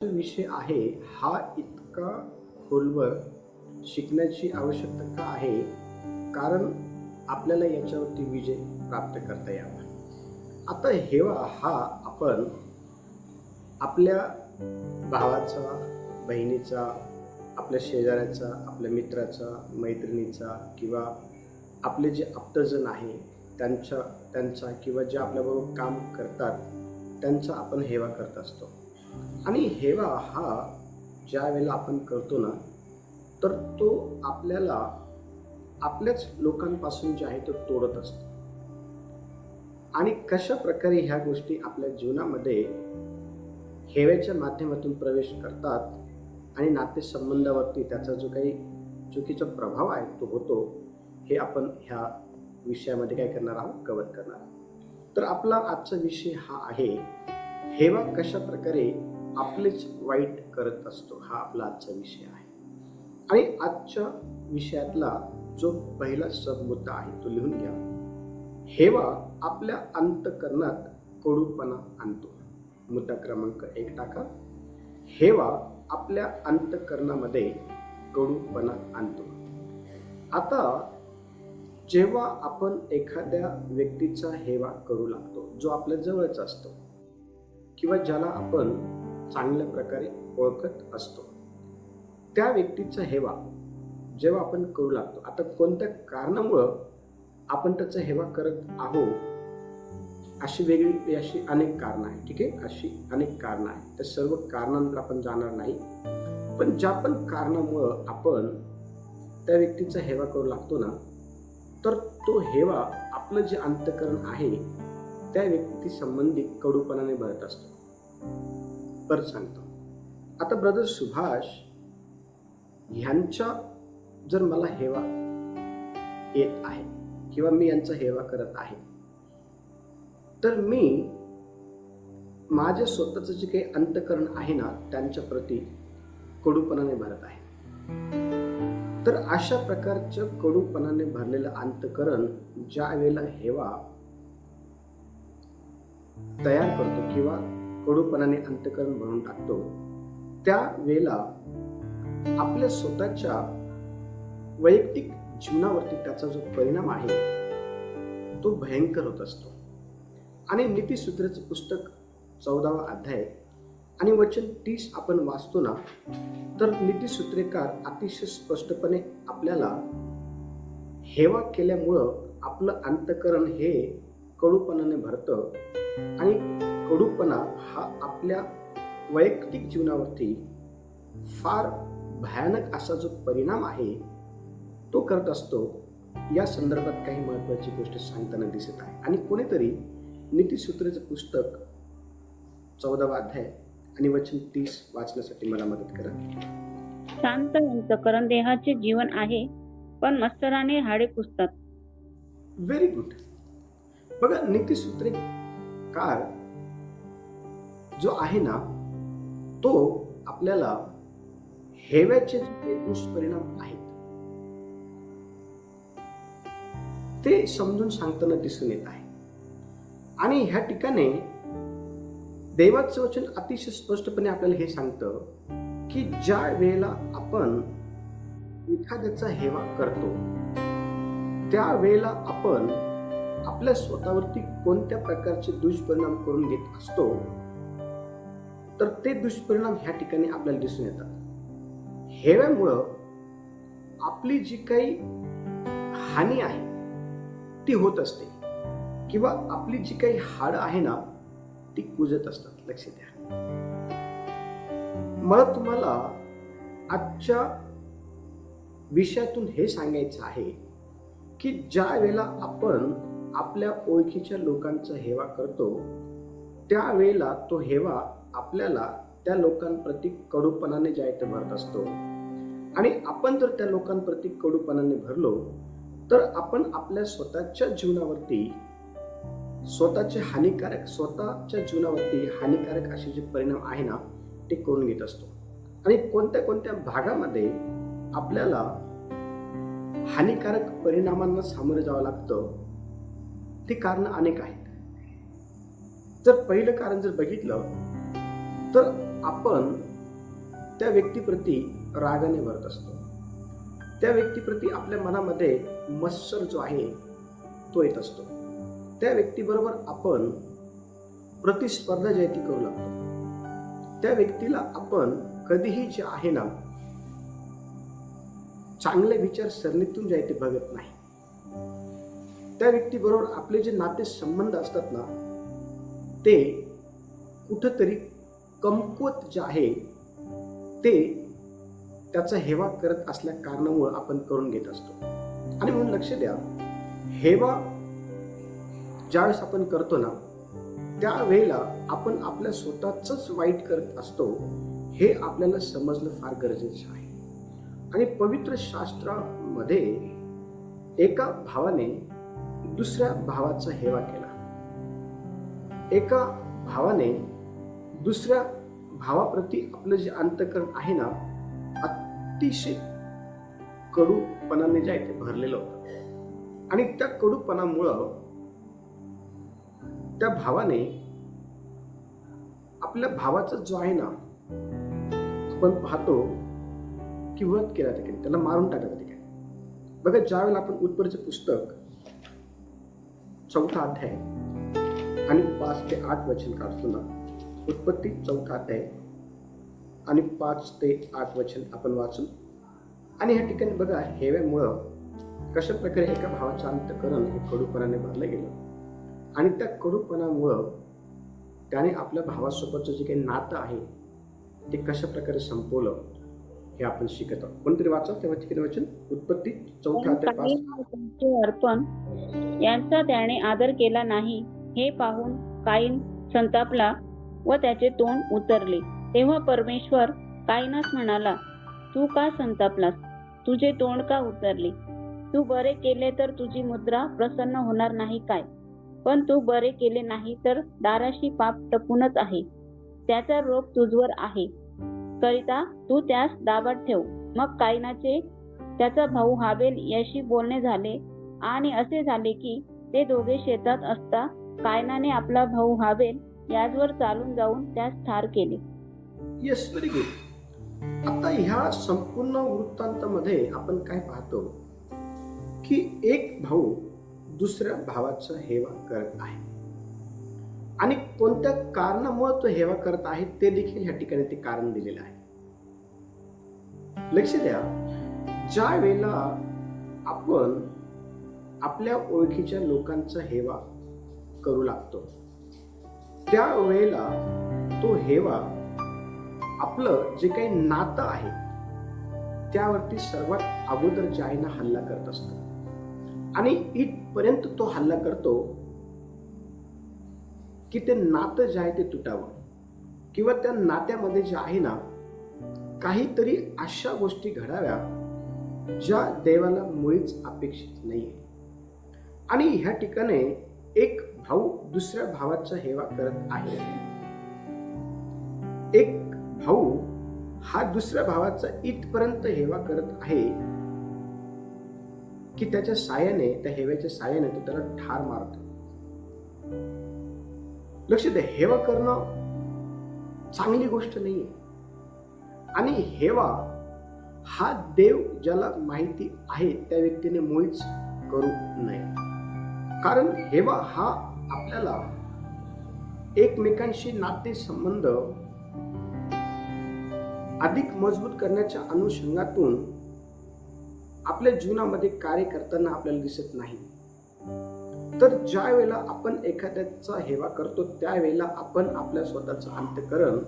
विषय आहे हा इतका खोलवर शिकण्याची आवश्यकता का आहे कारण आपल्याला याच्यावरती विजय प्राप्त करता यावा. आता हेवा हा आपण आपल्या भावाचा बहिणीचा आपल्या शेजाऱ्याचा आपल्या मित्राचा मैत्रिणीचा किंवा आपले जे आप्तजन आहे त्यांच्या त्यांचा किंवा जे आपल्याबरोबर काम करतात त्यांचा आपण हेवा करत असतो. आणि हेवा हा ज्या वेळेला आपण करतो ना तर तो आपल्याला आपल्याच लोकांपासून जे आहे तो तोडत असतो. आणि कशा प्रकारे ह्या गोष्टी आपल्या जीवनामध्ये हेवेच्या माध्यमातून प्रवेश करतात आणि नातेसंबंधावरती त्याचा जो काही चुकीचा प्रभाव आहे तो होतो हे आपण ह्या विषयामध्ये काय करणार आहोत? कवर करणार आहोत. तर आपला आजचा विषय हा आहे हेवा कशा प्रकारे आपलेच वाईट करत असतो हा आपला आजचा विषय आहे. आणि आजच्या विषयातला जो पहिला सबमुद्दा आहे तो लिहून घ्या. हेवा आपल्या अंतकरणात कडूपणा आणतो. मुद्दा क्रमांक एक टाका. हेवा आपल्या अंतकरणामध्ये कडूपणा आणतो. आता जेव्हा आपण एखाद्या व्यक्तीचा हेवा करू लागतो जो आपल्या जवळच असतो किंवा ज्याला आपण चांगल्या प्रकारे ओळखत असतो. त्या व्यक्तीचा हेवा जेव्हा आपण करू लागतो. आता कोणत्या कारणामुळं आपण त्याचा हेवा करत आहोत? अशी वेगळी अशी अनेक कारणं आहेत ठीक आहे? अशी अनेक कारणं आहेत. त्या सर्व कारणांवर आपण जाणार नाही. पण ज्या पण कारणामुळं आपण त्या व्यक्तीचा हेवा करू लागतो ना तर तो हेवा आपलं जे अंतकरण आहे त्या व्यक्ती संबंधित कडूपणाने भरत असतो. परत सांगतो. आता ब्रदर सुभाष ह्यांच्या जर मला हेवा येत आहे किंवा मी यांचा हेवा करत आहे तर मी माझ्या स्वतःचं जे काही अंतकरण आहे ना त्यांच्या प्रती कडूपणाने भरत आहे. तर अशा प्रकारच्या कडूपणाने भरलेलं अंतकरण ज्या वेळेला हेवा तयार करतो किंवा कडूपणाने अंतकरण भरून टाकतो. त्या वेळेला आपल्या स्वतःच्या वैयक्तिक जीवनावरती त्याचा जो परिणाम आहे तो भयंकर होत असतो. आणि नीतीसूत्राचं पुस्तक चौदावा अध्याय आणि वचन तीस आपण वाचतो ना तर नीतीसूत्रेकार अतिशय स्पष्टपणे आपल्याला हेवा केल्यामुळं आपलं अंतकरण हे कडूपणाने भरतं आणि कडूपणा हा आपल्या वैयक्तिक जीवनावरती फार भयानक असा जो परिणाम आहे तो करत असतो या संदर्भात काही महत्वाची गोष्ट सांगताना दिसत आहे. आणि कोणीतरी नीतीसूत्रेचं पुस्तक चौदावा अध्याय आणि वचन तीस वाचण्यासाठी मला मदत करा. शांत अंतकरण देहाचे जीवन आहे पण मस्तराने हाडे पुसतात. व्हेरी गुड बघा नीतीसूत्रे कार जो आहे ना तो आपल्याला हेव्याचे जे दुष्परिणाम आहेत ते समजून सांगताना दिसून येत आहे. आणि ह्या ठिकाणी देवाचं वचन अतिशय स्पष्टपणे आपल्याला हे सांगतं की ज्या वेळेला आपण एखाद्याचा हेवा करतो त्या वेळेला आपण आपल्या स्वतःवरती कोणत्या प्रकारचे दुष्परिणाम करून घेत असतो तर ते दुष्परिणाम ह्या ठिकाणी आपल्याला दिसून येतात. हेव्यामुळं आपली जी काही हानी आहे ती होत असते. किंवा आपली जी काही हाड आहे ना ती कुजत असतात. लक्ष द्या. मला तुम्हाला आजच्या विषयातून हे सांगायचं आहे की ज्या वेळेला आपण आपल्या ओळखीच्या लोकांचा हेवा करतो त्यावेळेला तो हेवा आपल्याला त्या लोकांप्रती कडूपणाने जे आहे ते भरत असतो. आणि आपण जर त्या लोकांप्रती कडूपणाने भरलो तर आपण आपल्या स्वतःच्या जीवनावरती स्वतःचे हानिकारक स्वतःच्या जीवनावरती हानिकारक असे जे परिणाम आहे ना ते करून घेत असतो. आणि कोणत्या कोणत्या भागामध्ये आपल्याला हानिकारक परिणामांना सामोरे जावं लागतं ती कारण अनेक आहेत. जर पहिलं कारण जर बघितलं तर आपण त्या व्यक्तीप्रती रागाने भरत असतो. त्या व्यक्तीप्रती आपल्या मनामध्ये मत्सर जो आहे तो येत असतो. त्या व्यक्तीबरोबर आपण प्रतिस्पर्धा जी आहे ती करू लागतो. त्या व्यक्तीला आपण कधीही जे आहे ना चांगले विचार सरणीतून जे आहे ते बघत नाही. त्या व्यक्तीबरोबर आपले जे नाते संबंध असतात ना ते कुठंतरी कमकुवत जे आहे ते त्याचा हेवा करत असल्या कारणामुळे आपण करून घेत असतो. आणि म्हणून लक्ष द्या हेवा ज्यावेळेस आपण करतो ना त्यावेळेला आपण आपल्या स्वतःच वाईट करत असतो हे आपल्याला समजणं फार गरजेचं आहे. आणि पवित्र शास्त्रामध्ये एका भावाने दुसऱ्या भावाचा हेवा केला. एका भावाने दुसऱ्या भावाप्रती आपलं जे अंतकरण आहे ना अतिशय कडूपणाने जे आहे ते भरलेलं होतं. आणि त्या कडूपणामुळं त्या भावाने आपल्या भावाचा जो आहे ना आपण पाहतो की वध केला त्या ठिकाणी त्याला मारून टाकला त्या ठिकाणी. बघा ज्यावेळेला आपण उत्पत्तीचं पुस्तक चौथा अध्याय आणि पाच ते आठ वचन काढतो ना उत्पत्ती चौथा अध्याय. आणि पाच ते आठ वचन आपण वाचू. आणि ह्या ठिकाणी बघा हेव्यामुळं कशा प्रकारे एका भावाचं अंतकरण हे कडूपणाने भरलं गेलं. आणि त्या कडूपणामुळं त्याने आपल्या भावासोबतचं जे काही नातं आहे ते कशा प्रकारे संपवलं हे आपण शिकत आहोत. कोणतरी वाचा तेव्हा ठिकाणी वचन. उत्पत्ती चौथा पाच. अर्पण. यांचा त्याने आदर केला नाही हे पाहून काईन संतापला. व त्याचे तोंड उतरले. तेव्हा परमेश्वर कायनास म्हणाला तू का संतापलास? तुझे तोंड का उतरले? तू बरे केले तर तुझी मुद्रा प्रसन्न होणार नाही काय? पण तू बरे केले नाही तर दाराशी पाप टपूनच आहे. त्याचा रोग तुझवर आहे. करिता तू त्यास दाबात ठेव. मग कायनाचे त्याचा भाऊ हाबेल याशी बोलणे झाले आणि असे झाले की ते दोघे शेतात असता कायनाने आपला भाऊ हाबेल याचवर चालून जाऊन त्यास ठार केले. येस व्हेरी गुड आता ह्या संपूर्ण वृत्तांतामध्ये आपण काय पाहतो? की एक भाऊ दुसऱ्या भावाचा हेवा करत आहे. आणि कोणत्या कारणामुळे तो हेवा करत आहे ते देखील ह्या ठिकाणी ते कारण दिलेलं आहे. लक्ष द्या. ज्या वेळेला आपण आपल्या ओळखीच्या लोकांचा हेवा करू लागतो त्या वेळेला तो हेवा आपलं जे काही नातं आहे त्यावरती सर्वात अगोदर जे हल्ला करत असतो. आणि इथपर्यंत तो हल्ला करतो की ते नातं जे आहे ते तुटावं. किंवा त्या नात्यामध्ये जे आहे ना काहीतरी अशा गोष्टी घडाव्या ज्या देवाला मुळीच अपेक्षित नाही आणि ह्या ठिकाणी एक भाऊ दुसऱ्या भावाचा हेवा करत आहे. एक भाऊ हा दुसऱ्या भावाचा इथपर्यंत हेवा करत आहे की त्याच्या सायाने त्या हेव्याच्या सायाने तो त्याला ठार मारतो. लक्ष द्या हेवा करणं चांगली गोष्ट नाहीये. आणि हेवा हा देव ज्याला माहिती आहे त्या व्यक्तीने मुळीच करू नये. कारण हेवा हा आपल्याला एकमेकांशी नाते संबंध अधिक मजबूत करण्याच्या अनुषंगातून आपल्या जीवनामध्ये कार्य करताना आपल्याला दिसत नाही. तर ज्या वेळेला आपण एखाद्याचा हेवा करतो त्यावेळेला आपण आपल्या स्वतःचं अंतकरण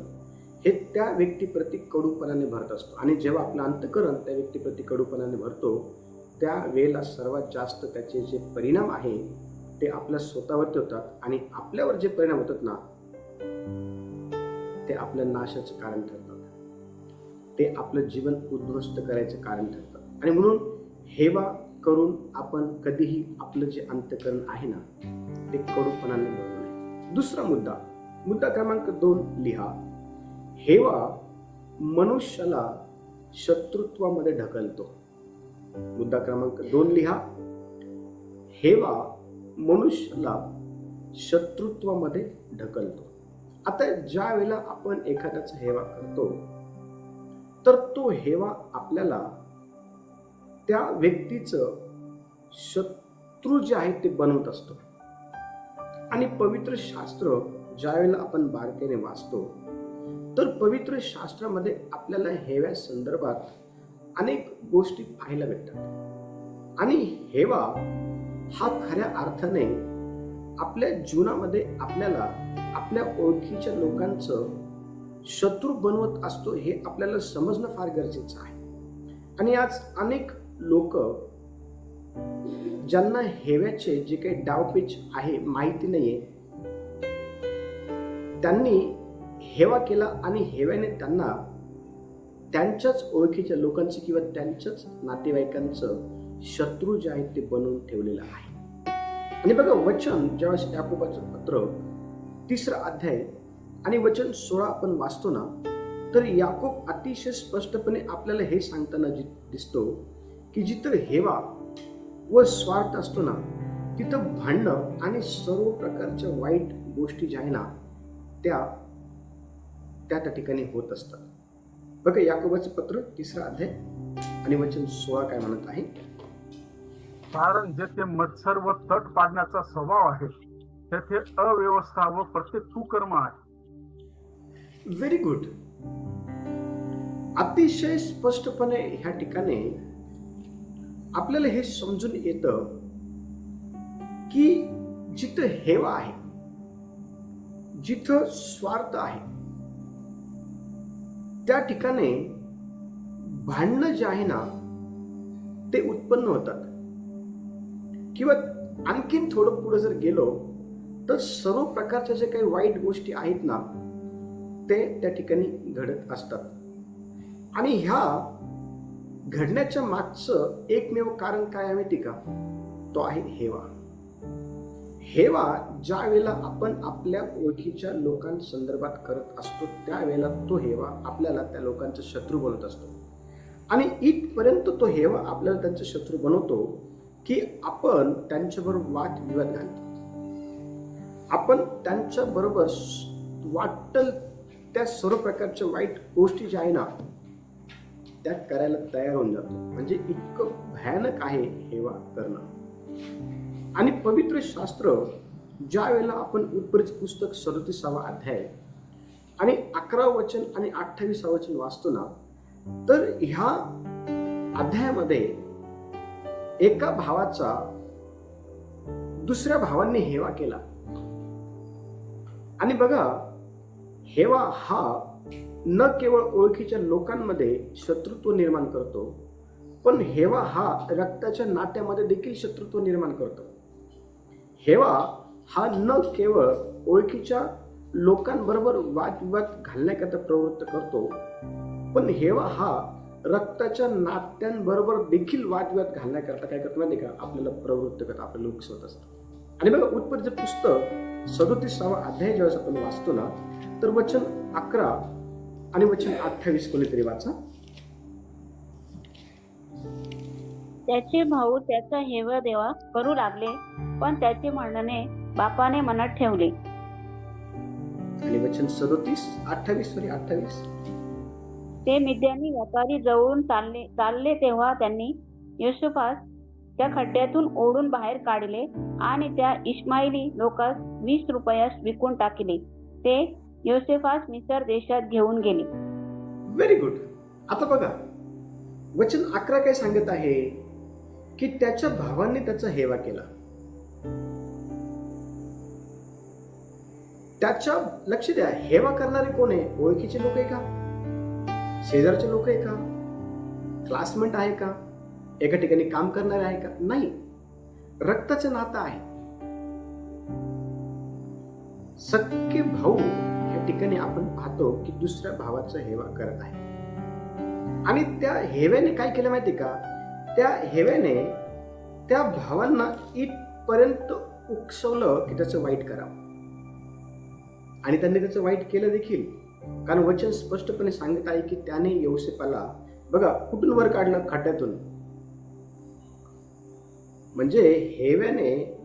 हे त्या व्यक्तीप्रती कडूपणाने भरत असतो. आणि जेव्हा आपलं अंतकरण त्या व्यक्तीप्रती कडूपणाने भरतो त्या वेळेला सर्वात जास्त त्याचे जे परिणाम आहे ते आपल्या स्वतःवरती होतात आणि आपल्यावर जे परिणाम होतात ना ते आपल्या नाशाचं कारण ठरतात. ते आपलं जीवन उद्ध्वस्त करायचं कारण ठरतात. आणि म्हणून हेवा करून आपण कधीही आपलं जे अंतकरण आहे ना ते कडूपणाने भरू नये. दुसरा मुद्दा मुद्दा क्रमांक दोन लिहा. हेवा मनुष्याला शत्रुत्वामध्ये ढकलतो. मुद्दा क्रमांक दोन लिहा. हेवा मनुष्याला शत्रुत्वामध्ये ढकलतो. आता ज्या वेळेला आपण एखाद्याचा हेवा करतो तर तो हेवा आपल्याला त्या व्यक्तीचं शत्रू जे आहे ते बनवत असतो. आणि पवित्र शास्त्र ज्या वेळेला आपण बारकेने वाचतो तर पवित्र शास्त्रामध्ये आपल्याला हेव्या संदर्भात अनेक गोष्टी पाहायला भेटतात. आणि हेवा हा खऱ्या अर्थाने आपल्या जीवनामध्ये आपल्याला आपल्या ओळखीच्या लोकांचं शत्रू बनवत असतो हे आपल्याला समजणं फार गरजेचं आहे. आणि आज अनेक लोक ज्यांना हेव्याचे जे काही डावपेच आहे माहिती नाहीये त्यांनी हेवा केला आणि हेव्याने त्यांना त्यांच्याच ओळखीच्या लोकांचं किंवा त्यांच्याच नातेवाईकांचं शत्रू जे आहेत ते बनवून ठेवलेलं आहे. आणि बघा वचन ज्यावेळेस याकोबाचं पत्र तिसरा अध्याय आणि वचन सोळा आपण वाचतो ना तर याकोब अतिशय स्पष्टपणे आपल्याला हे सांगताना जि- दिसतो की जिथं हेवा व स्वार्थ असतो ना तिथं भांडणं आणि सर्व प्रकारच्या वाईट गोष्टी ज्या आहे ना त्या त्या त्या ठिकाणी होत असतात. बघा याकोबाचं पत्र तिसरा अध्याय आणि वचन सोळा काय म्हणत आहे? कारण जेथे मत्सर व तट पाडण्याचा स्वभाव आहे तेथे अव्यवस्था व प्रत्येक कुकर्म आहे. व्हेरी गुड अतिशय स्पष्टपणे ह्या ठिकाणी आपल्याला हे समजून येत की जिथं हेवा आहे जिथं स्वार्थ आहे त्या ठिकाणी भांडणं जे आहे ना ते उत्पन्न होतात. किंवा आणखीन थोडं पुढे जर गेलो तर सर्व प्रकारच्या जे काही वाईट गोष्टी आहेत ना ते त्या ठिकाणी घडत असतात. आणि ह्या घडण्याच्या मागचं एकमेव कारण काय आहे माहिती का? तो आहे हेवा. हेवा ज्या वेळेला आपण आपल्या ओळखीच्या लोकांसंदर्भात करत असतो त्यावेळेला तो हेवा आपल्याला त्या लोकांचा शत्रू बनत असतो. आणि इथपर्यंत तो हेवा आपल्याला त्यांचा शत्रू बनवतो की आपण त्यांच्याबरोबर वादविवाद घालतो. आपण त्यांच्या बरोबर वाटल त्या सर्व प्रकारच्या वाईट गोष्टी ज्या आहे ना त्या करायला तयार होऊन जातो. म्हणजे इतकं भयानक आहे हेवा करणं. आणि पवित्र शास्त्र ज्या वेळेला आपण उत्परित पुस्तक सदतीसावा अध्याय आणि अकरा वचन आणि अठ्ठावीसा वचन वाचतो ना तर ह्या अध्यायामध्ये एका भावाचा दुसऱ्या भावांनी हेवा केला. आणि बघा हेवा हा न केवळ ओळखीच्या लोकांमध्ये शत्रुत्व निर्माण करतो पण हेवा हा रक्ताच्या नात्यामध्ये देखील शत्रुत्व निर्माण करतो. हेवा हा न केवळ ओळखीच्या लोकांबरोबर वादविवाद घालण्याकरता प्रवृत्त करतो पण हेवा हा रक्ताच्या नात्यांबरोबर देखील वादविवाद घालण्याकरता काय करतो माहिती का? आपल्याला प्रवृत्त करतो आपल्याला उकसवत असतं. आणि बघा उत्पत्तीचं पुस्तक सदोतीसावा अध्याय ज्यावेळेस आपण वाचतो ना तर वचन अकरा आणि वचन अठ्ठावीस कोणीतरी वाचा. त्याचे भाऊ त्याचा हेवा देवा करू लागले पण त्याचे म्हणणे बापाने मनात ठेवले. आणि वचन सदोतीस अठ्ठावीस सॉरी अठ्ठावीस. ते मिद्यानी व्यापारी जवळून चालले चालले तेव्हा त्यांनी युसुफास त्या खड्ड्यातून ओढून बाहेर काढले आणि त्या इस्माइली लोकास वीस रुपयास विकून टाकले. ते योसेफास मिसर देशात घेऊन गेले. व्हेरी गुड आता बघा वचन अकरा काय सांगत आहे? की त्याच्या भावांनी त्याचा हेवा केला. त्याच्या लक्ष द्या हेवा करणारे कोण आहे? ओळखीचे लोक आहे का? शेजारचे लोक आहे का? क्लासमेट आहे का? एका ठिकाणी काम करणारे आहे का? नाही. रक्ताचं नातं आहे. सख्खे भाऊ या ठिकाणी आपण पाहतो की दुसऱ्या भावाचा हेवा करत आहे. आणि त्या हेव्याने काय केलं माहिती का? त्या हेव्याने त्या भावांना इथपर्यंत उकसवलं की त्याचं वाईट करावं. आणि त्यांनी त्याचं वाईट केलं देखील. कारण वचन स्पष्टपणे सांगत आहे की त्याने यवसेपाला बघा कुठून वर काढलं? खड्ड्यातून. म्हणजे हेव्याने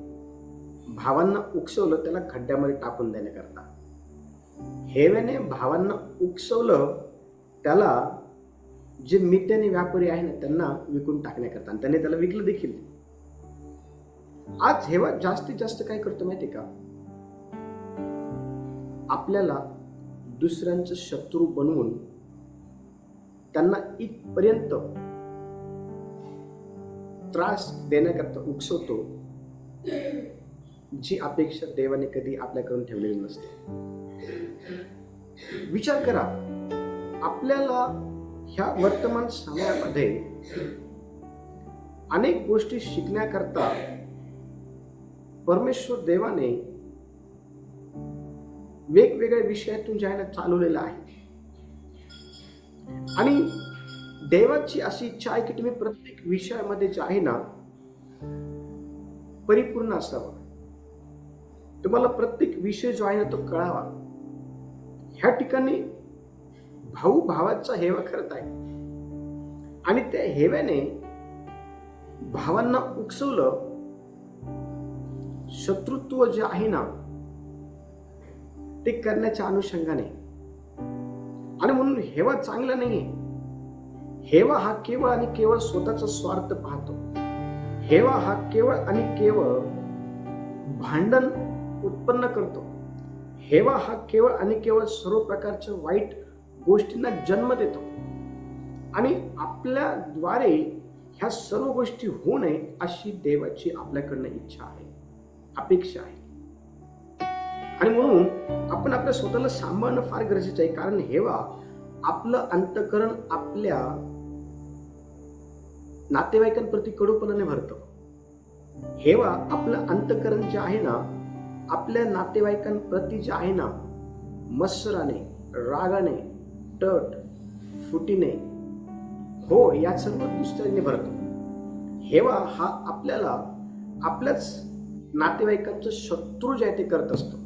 भावांना उकसवलं त्याला खड्ड्यामध्ये टाकून देण्याकरता. हेव्याने भावांना उकसवलं त्याला जे मित्याने व्यापारी आहे ना त्यांना विकून टाकण्याकरता. आणि त्याने त्याला विकलं देखील. आज हेवा जास्तीत जास्त काय करतो माहितीये का? आपल्याला दुसऱ्यांचं शत्रू बनवून त्यांना इथपर्यंत त्रास देण्याकरता उकसवतो जी अपेक्षा देवाने कधी आपल्याकडून ठेवलेली नसते. विचार करा आपल्याला ह्या वर्तमान समयामध्ये अनेक गोष्टी शिकण्याकरता परमेश्वर देवाने वेगवेगळ्या विषयातून जायला चालवलेलं आहे. आणि देवाची अशी इच्छा आहे की तुम्ही प्रत्येक विषयामध्ये जे आहे ना परिपूर्ण असावं. तुम्हाला प्रत्येक विषय जो आहे ना तो कळावा. ह्या ठिकाणी भाऊ भावाचा हेवा करत आहे. आणि त्या हेव्याने भावांना उकसवलं शत्रुत्व जे आहे ना ते करण्याच्या अनुषंगाने. आणि म्हणून हेवा चांगला नाहीये. हेवा हा केवळ आणि केवळ स्वतःचा स्वार्थ पाहतो. हेवा हा केवळ आणि केवळ भांडण उत्पन्न करतो. हेवा हा केवळ आणि केवळ सर्व प्रकारच्या वाईट गोष्टींना जन्म देतो. आणि आपल्याद्वारे ह्या सर्व गोष्टी होऊ नये अशी देवाची आपल्याकडनं इच्छा आहे अपेक्षा आहे. आणि म्हणून आपण आपल्या स्वतःला सांभाळणं फार गरजेचं आहे. कारण हेवा आपलं अंतकरण आपल्या नातेवाईकांप्रती कडूपणाने भरतं. हेवा आपलं अंतकरण जे आहे ना आपल्या नातेवाईकांप्रती जे आहे ना मत्सराने रागाने टट फुटीने हो या सर्व दुसऱ्याने भरतो. हेवा हा आपल्याला आपल्याच नातेवाईकांचं शत्रू जे आहे ते करत असतो.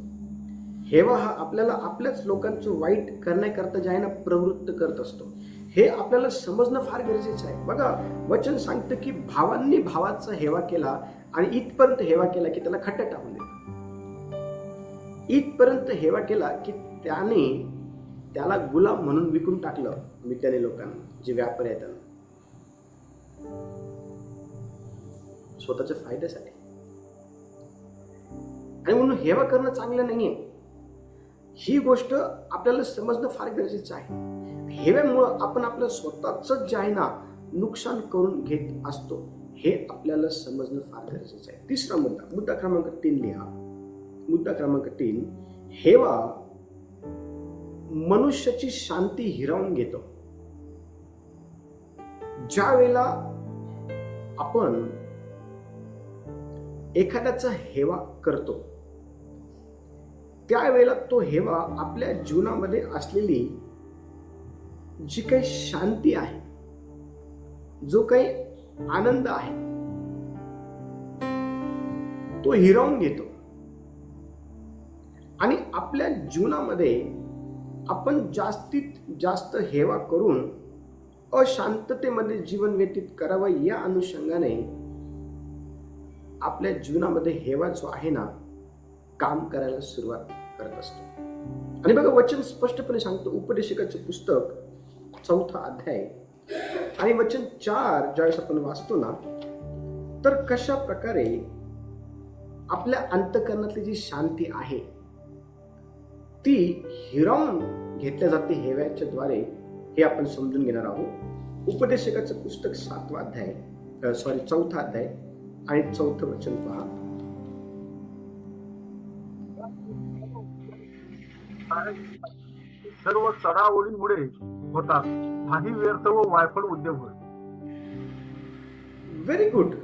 हेवा हा आपल्याला आपल्याच लोकांचं वाईट करण्याकरता जे आहे ना प्रवृत्त करत असतो. हे आपल्याला समजणं फार गरजेचं आहे. बघा वचन सांगतं की भावांनी भावाचा हेवा केला आणि इथपर्यंत हेवा केला की त्याला खड्ड्यात टाकून दिला इथपर्यंत हेवा केला की त्याने त्याला गुलाम म्हणून विकून टाकलं मित्याने लोकांना जे व्यापारी आहेत त्यांना स्वतःच्या फायद्यासाठी. आणि म्हणून हेवा करणं चांगलं नाहीये. ही गोष्ट आपल्याला समजणं फार गरजेचं आहे. हेव्यामुळं आपण आपलं स्वतःच जे आहे ना नुकसान करून घेत असतो हे आपल्याला समजणं फार गरजेचं आहे. तिसरा मुद्दा मुद्दा क्रमांक तीन लिहा. मुद्दा क्रमांक तीन हेवा मनुष्याची शांती हिरावून घेतो. ज्या वेळेला आपण एखाद्याचा हेवा करतो त्यावेळेला तो हेवा आपल्या जीवनामध्ये असलेली जी काही शांती आहे जो काही आनंद आहे तो हिरावून घेतो. आणि आपल्या जीवनामध्ये आपण जास्तीत जास्त हेवा करून अशांततेमध्ये जीवन व्यतीत करावं या अनुषंगाने आपल्या जीवनामध्ये हेवा जो आहे ना काम करायला सुरुवात करत असतो. आणि बघा वचन स्पष्टपणे सांगतो उपदेशकाचं पुस्तक चौथा अध्याय. आणि वचन चार ज्यावेळेस आपण वाचतो ना तर कशा प्रकारे आपल्या अंतकरणातली जी शांती आहे ती हिरावून घेतल्या जाते हेव्याच्या द्वारे हे आपण समजून घेणार आहोत. उपदेशकाचं पुस्तक सातवा अध्याय सॉरी चौथा अध्याय. आणि चौथं वचन पहा. सर्व चढाओढीमुळे होतात. काही व्यर्थ व वायफळ उद्योग होय. व्हेरी गुड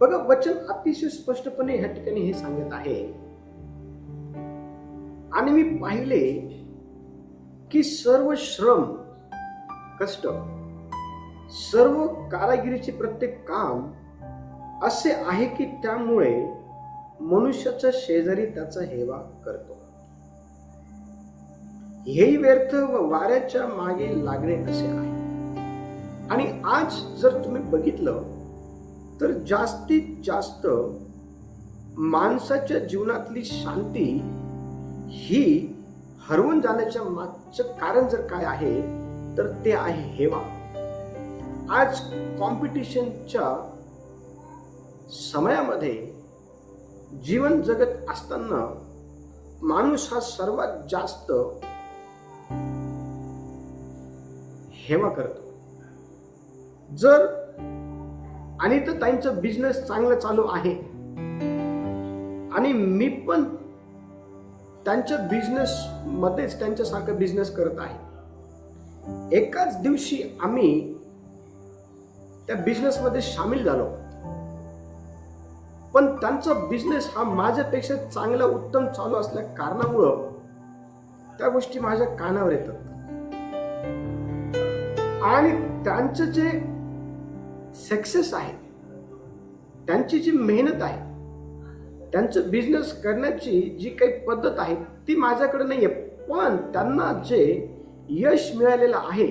बघा वचन अतिशय स्पष्टपणे ह्या ठिकाणी हे सांगत आहे. आणि मी पाहिले की सर्व श्रम कष्ट सर्व कारागिरीचे प्रत्येक काम असे आहे की त्यामुळे मनुष्याच्या शेजारी त्याचा हेवा करतो. हेही व्यर्थ व वाऱ्याच्या मागे लागणे असे आहे. आणि आज जर तुम्ही बघितलं तर जास्तीत जास्त माणसाच्या जीवनातली शांती ही हरवून जाण्याच्या मागचं कारण जर काय आहे तर ते आहे हेवा. आज कॉम्पिटिशनच्या समयामध्ये जीवन जगत असताना माणूस हा सर्वात जास्त हेवा करतो. जर आणि तर त्यांचा बिझनेस चांगला चालू आहे. आणि मी पण त्यांच्या बिझनेस मध्येच त्यांच्यासारखा बिझनेस करत आहे. एकाच दिवशी आम्ही त्या बिझनेस मध्ये सामील झालो. पण त्यांचा बिझनेस हा माझ्यापेक्षा चांगला उत्तम चालू असल्या कारणामुळं त्या गोष्टी माझ्या कानावर येतात. आणि त्यांचं जे सक्सेस आहे त्यांची जी मेहनत आहे त्यांचं बिझनेस करण्याची जी काही पद्धत आहे ती माझ्याकडे नाही आहे पण त्यांना जे यश मिळालेलं आहे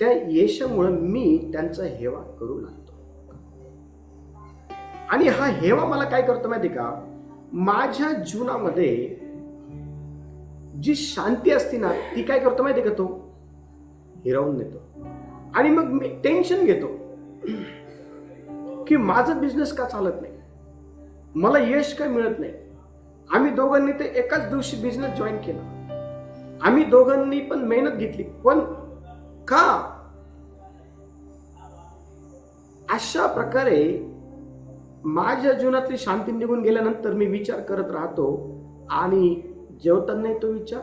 त्या यशामुळं मी त्यांचा हेवा करू लागतो आणि हा हेवा मला काय करतो माहिती का? माझ्या जीवनामध्ये जी शांती असते ना ती काय करतो माहिती का तो? हिरावून नेतो. आणि मग मी टेन्शन घेतो. की माझा बिझनेस का चालत नाही? मला यश काय मिळत नाही? आम्ही दोघांनी ते एकाच दिवशी बिझनेस जॉईन केला. आम्ही दोघांनी पण मेहनत घेतली. पण का? अशा प्रकारे माझ्या जीवनातली शांती निघून गेल्यानंतर मी विचार करत राहतो आणि जेवताना तो विचार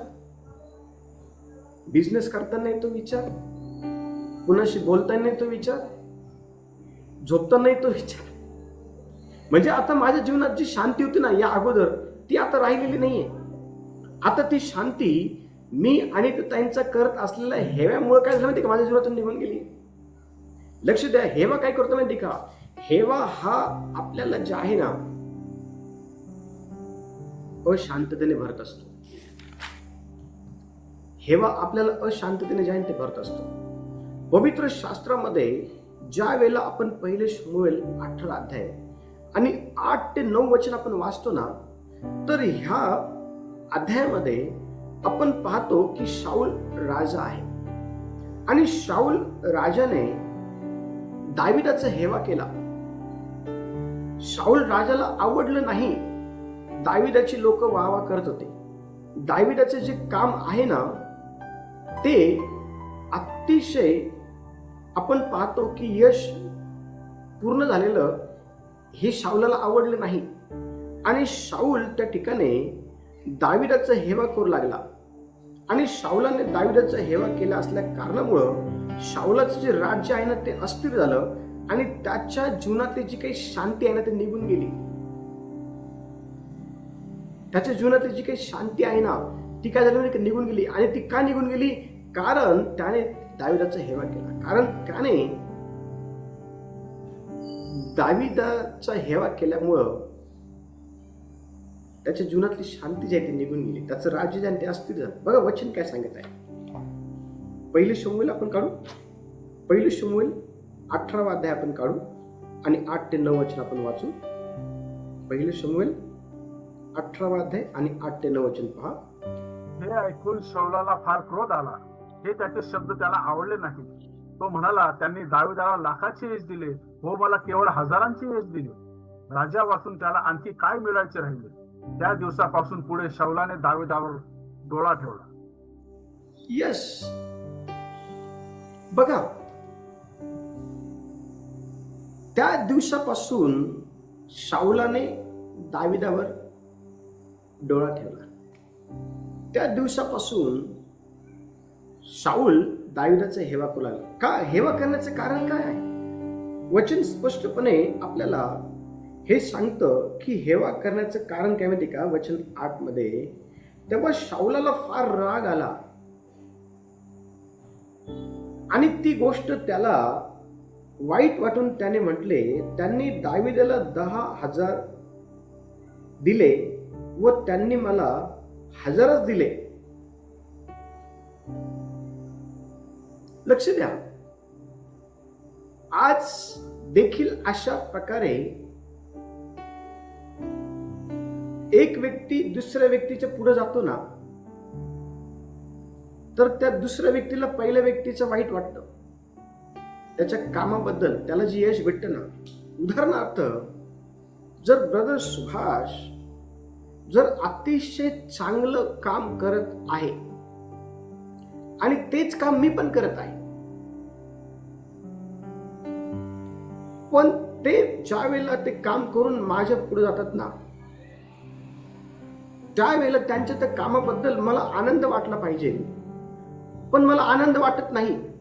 बिझनेस करताना तो विचार कुणाशी बोलताना तो विचार झोपताना तो विचार. म्हणजे आता माझ्या जीवनात जी शांती होती ना या अगोदर ती आता राहिलेली नाहीये. आता ती शांती मी आणि त्यांचा करत असलेल्या हेव्यामुळे काय झालं माहिती का? माझ्या जीवनातून निघून गेली. लक्ष द्या हेवा काय करतो माहिती का? हेवा हा आपल्याला जे आहे ना अशांततेने भरत असतो. हेवा आपल्याला अशांततेने जे आहे ते भरत असतो. पवित्र शास्त्रामध्ये ज्या वेळेला आपण पहिले शमुएल अठरा अध्याय आणि आठ ते नऊ वचन आपण वाचतो ना तर ह्या अध्यायामध्ये आपण पाहतो की शाऊल राजा आहे. आणि शाऊल राजाने दाविदाचा हेवा केला. शाऊल राजाला आवडलं नाही. दाविदाची लोक वाहवा करत होते. दाविदाचे जे काम आहे ना ते अतिशय आपण पाहतो की यश पूर्ण झालेलं हे शाऊलाला आवडलं नाही. आणि शाऊल त्या ठिकाणी दाविदाचा हेवा करू लागला. आणि शाऊलाने दाविदाचा हेवा केला असल्या कारणामुळं शाऊलाचं जे राज्य आहे ना ते अस्थिर झालं. आणि त्याच्या जीवनातली जी काही शांती आहे ना ती निघून गेली. त्याच्या जीवनातली जी काही शांती आहे ना ती काय झाली? निघून गेली. आणि ती का निघून गेली? कारण त्याने दाविदाचा हेवा केला. कारण त्याने दाविदाचा हेवा केल्यामुळं त्याच्या जीवनातली शांती जी आहे ती निघून गेली. त्याचं राज्य जे ते अस्थिर झालं. बघा वचन काय सांगत आहे. पहिले शमुएल आपण काढू. पहिले शमुएल अठरावा अध्याय आपण काढू आणि आठ ते नऊ वचन आपण वाचू. पहिले शमुएल अठरावा अध्याय आणि आठ ते नऊ वचन पहा. हे ऐकून शौलाला फार क्रोध आला. हे त्याचे शब्द त्याला आवडले नाही. तो म्हणाला त्यांनी दाविदाला लाखाचे यश दिले. हो मला केवळ हजारांचे यश दिले. राजा वाचून त्याला आणखी काय मिळायचे राहिले? त्या दिवसापासून पुढे शौलाने दाविदावर डोळा ठेवला. यस बघा त्या दिवसापासून शाऊलाने दाविदावर डोळा ठेवला. त्या दिवसापासून शाऊल दाविदाचा हेवा करू लागला. का? हेवा करण्याचं कारण काय आहे? वचन स्पष्टपणे आपल्याला हे सांगतं की हेवा करण्याचं कारण काय माहिती का? वचन आठमध्ये तेव्हा शाऊलाला फार राग आला. आणि ती गोष्ट त्याला वाईट वाटून त्याने म्हटले त्यांनी दाविदेला दहा हजार दिले व त्यांनी मला हजारच दिले. लक्ष द्या. आज देखील अशा प्रकारे एक व्यक्ती दुसऱ्या व्यक्तीच्या पुढे जातो ना तर त्या दुसऱ्या व्यक्तीला पहिल्या व्यक्तीचं वाईट वाटतं. त्याच्या कामाबद्दल त्याला जे यश भेटतं ना उदाहरणार्थ जर ब्रदर सुभाष जर अतिशय चांगलं काम करत आहे आणि तेच काम मी पण करत आहे पण ते ज्या वेळेला ते काम करून माझ्या पुढे जातात ना त्यावेळेला त्यांच्या त्या कामाबद्दल मला आनंद वाटला पाहिजे. पण मला आनंद वाटत नाही.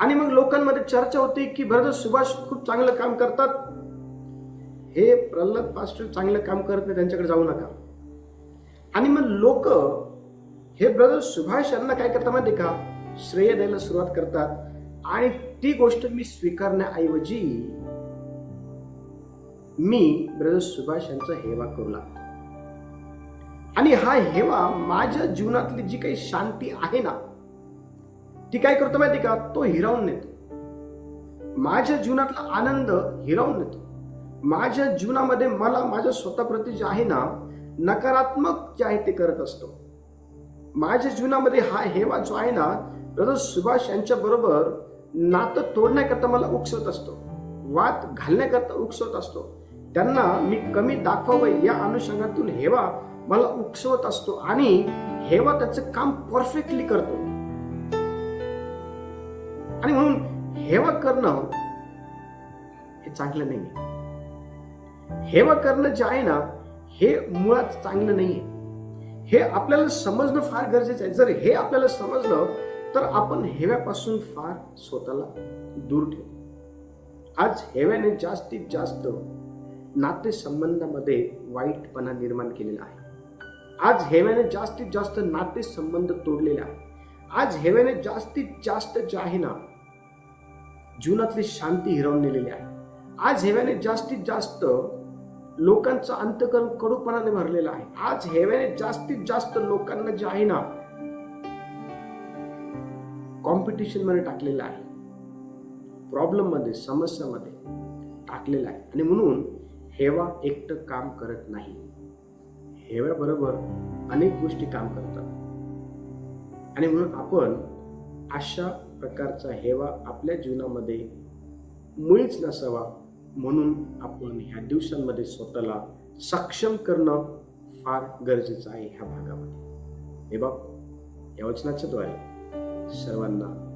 आणि मग लोकांमध्ये चर्चा होते की ब्रदर सुभाष खूप चांगलं काम करतात. हे प्रल्हाद पास्टर चांगलं काम करत नाही त्यांच्याकडे जाऊ नका. आणि मग लोक हे ब्रदर सुभाष यांना काय करतात माहिती का? श्रेय द्यायला सुरुवात करतात. आणि ती गोष्ट मी स्वीकारण्याऐवजी मी ब्रदर सुभाष यांचा हेवा करू लागतो आणि हा हेवा माझ्या जीवनातली जी काही शांती आहे ना ती काय करतो माहिती का? तो हिरावून नेतो. माझ्या जीवनातला आनंद हिरावून नेतो. माझ्या जीवनामध्ये मला माझ्या स्वतःप्रती जे आहे ना नकारात्मक जे आहे ते करत असतो. माझ्या जीवनामध्ये हा हेवा जो आहे ना ब्रदर सुभाष यांच्या बरोबर नातं तोडण्याकरता मला उकसवत असतो. वाद घालण्याकरता उकसवत असतो. त्यांना मी कमी दाखवावं या अनुषंगातून हेवा मला उकसवत असतो आणि हेवा त्याचं काम परफेक्टली करतो. आणि म्हणून हेवा करणं हे चांगलं नाही हेवा करणं जे आहे ना हे मुळात चांगलं नाहीये. हे आपल्याला समजणं फार गरजेचं आहे. जर हे आपल्याला समजलं तर आपण हेव्यापासून फार स्वतःला दूर ठेवू. आज हेव्याने जास्तीत जास्त नातेसंबंधामध्ये वाईटपणा निर्माण केलेला आहे. आज हेव्याने जास्तीत जास्त नातेसंबंध तोडलेले आहे. आज हेव्याने जास्तीत जास्त जे आहे ना जीवनातली शांती हिरावून नेलेली आहे. आज हेव्याने जास्तीत जास्त लोकांचं अंतकरण कडूपणाने भरलेलं आहे. आज हेव्याने जास्तीत जास्त लोकांना जे आहे ना कॉम्पिटिशनमध्ये टाकलेलं आहे. प्रॉब्लेममध्ये समस्यामध्ये टाकलेलं आहे. आणि म्हणून हेवा एकटं काम करत नाही. हेव्याबरोबर अनेक गोष्टी काम करतात. आणि म्हणून आपण अशा प्रकारचा हेवा आपल्या जीवनामध्ये मुळीच नसावा म्हणून आपण ह्या दिवसांमध्ये स्वतःला सक्षम करणं फार गरजेचं आहे ह्या भागामध्ये. हे बघ या वचनाच्या द्वारे सर्वांना